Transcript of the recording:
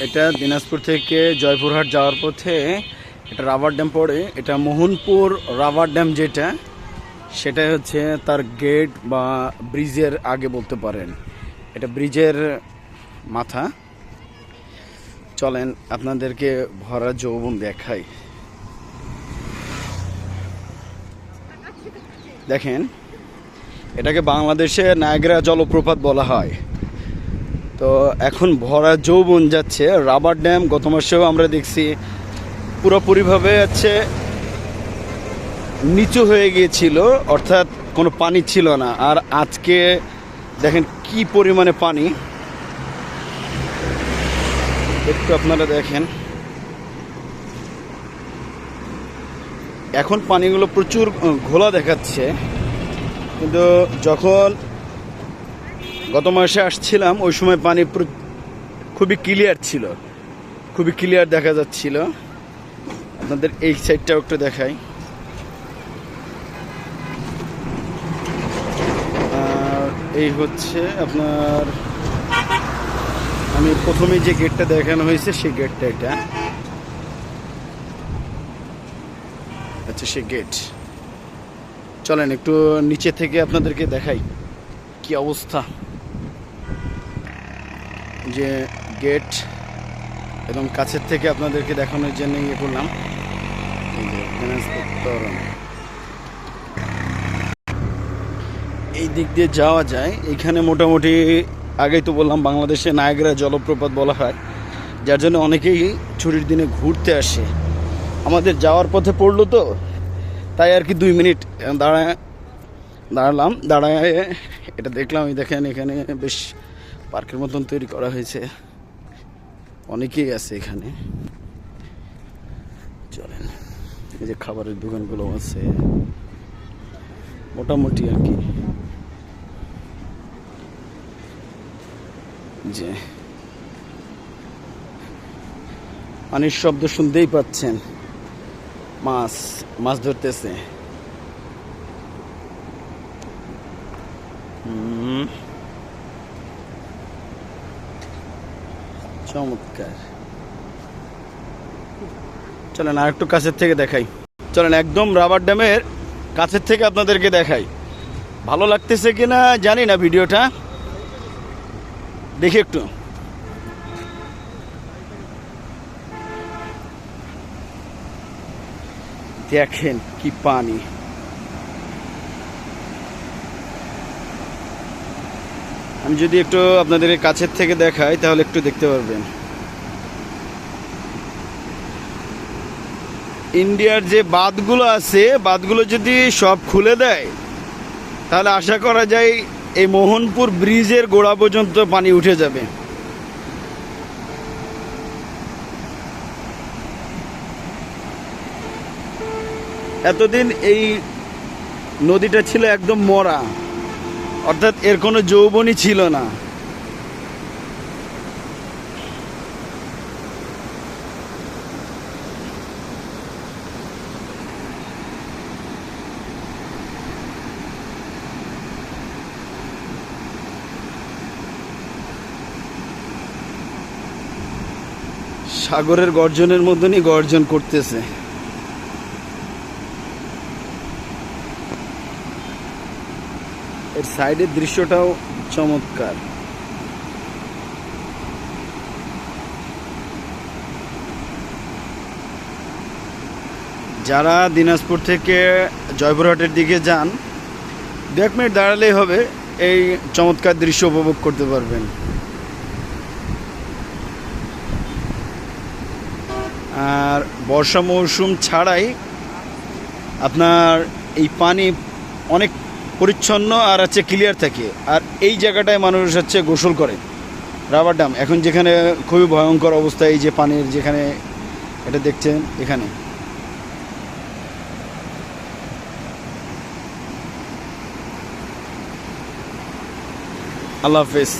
এটা দিনাজপুর থেকে জয়পুরহাট যাওয়ার পথে এটা রাবার ড্যাম পড়ে। এটা মোহনপুর রাবার ড্যাম যেটা সেটা হচ্ছে তার গেট বা ব্রিজের আগে বলতে পারেন। এটা ব্রিজের মাথা। চলেন আপনাদেরকে ভরা যৌবন দেখাই। দেখেন, এটাকে বাংলাদেশে নায়গ্রা জলপ্রপাত বলা হয়। তো এখন ভরা যৌবন যাচ্ছে। রাবার ড্যাম গত মাসেও আমরা দেখছি পুরোপুরিভাবে হচ্ছে নিচু হয়ে গিয়েছিল, অর্থাৎ কোনো পানি ছিল না। আর আজকে দেখেন কি পরিমাণে পানি। একটু আপনারা দেখেন। এখন পানিগুলো প্রচুর ঘোলা দেখাচ্ছে। কিন্তু যখন গত মাসে আসছিলাম, ওই সময় পানি খুবই ক্লিয়ার ছিল। খুবই ক্লিয়ার দেখা যাচ্ছিল। আপনাদের এই সাইডটাও একটু দেখাই। এই হচ্ছে আপনার, আমি প্রথমে যে গেটটা দেখানো হয়েছে, সেই গেটটা এটা। আচ্ছা সেই গেট চলেন, একটু নিচে থেকে আপনাদেরকে দেখাই কি অবস্থা। যে গেট এবং কাছের থেকে আপনাদেরকে দেখানোর জন্য ইয়ে করলাম। এই দিক দিয়ে যাওয়া যায়। এখানে মোটামুটি আগেই তো বললাম, বাংলাদেশে নায়গ্রা জলপ্রপাত বলা হয়, যার জন্য অনেকেই ছুটির দিনে ঘুরতে আসে। আমাদের যাওয়ার পথে পড়ল তো, তাই আর কি দুই মিনিট দাঁড়ায়, দাঁড়ালাম। দাঁড়ায় এটা দেখলাম দেখেন এখানে বেশ পার্কের মতন তৈরি করা হয়েছে। অনেকেই আছে এখানে। চলেন, এই যে খাবারের দোকানগুলো আছে। মোটামুটি আর কি। যে পানির শব্দ শুনতেই পাচ্ছেন। মাছ মাছ ধরতেছে। হুম। চমৎকার। চলেন আর একটু কাছের থেকে দেখাই। চলেন একদম রাবার ড্যামের কাছের থেকে আপনাদেরকে দেখাই। ভালো লাগতেছে কিনা জানি না ভিডিওটা। দেখি একটু। দেখেন কি পানি। আমি যদি একটু আপনাদের কাছের থেকে দেখাই, তাহলে একটু দেখতে পারবেন। ইন্ডিয়ার যে বাঁধগুলো আছে, বাঁধগুলো যদি সব খুলে দেয়, তাহলে আশা করা যায় এই মোহনপুর ব্রিজের গোড়া পর্যন্ত পানি উঠে যাবে। এতদিন এই নদীটা ছিল একদম মরা। অর্থাৎ এর কোনো যৌবনই ছিল না। সাগরের গর্জনের মতনই গর্জন করতেছে। এর সাইডের দৃশ্যটাও চমৎকার। যারা দিনাজপুর থেকে জয়পুরহাটের দিকে যান, দু এক মিনিট দাঁড়ালেই হবে, এই চমৎকার দৃশ্য উপভোগ করতে পারবেন। আর বর্ষা মৌসুম ছাড়াই আপনার এই পানি অনেক পরিচ্ছন্ন আর হচ্ছে ক্লিয়ার থাকে। আর এই জায়গাটায় মানুষ হচ্ছে গোসল করে। রাবার ড্যাম এখন যেখানে খুবই ভয়ঙ্কর অবস্থা, এই যে পানির যেখানে, এটা দেখছেন এখানে। আল্লাহ হাফেজ।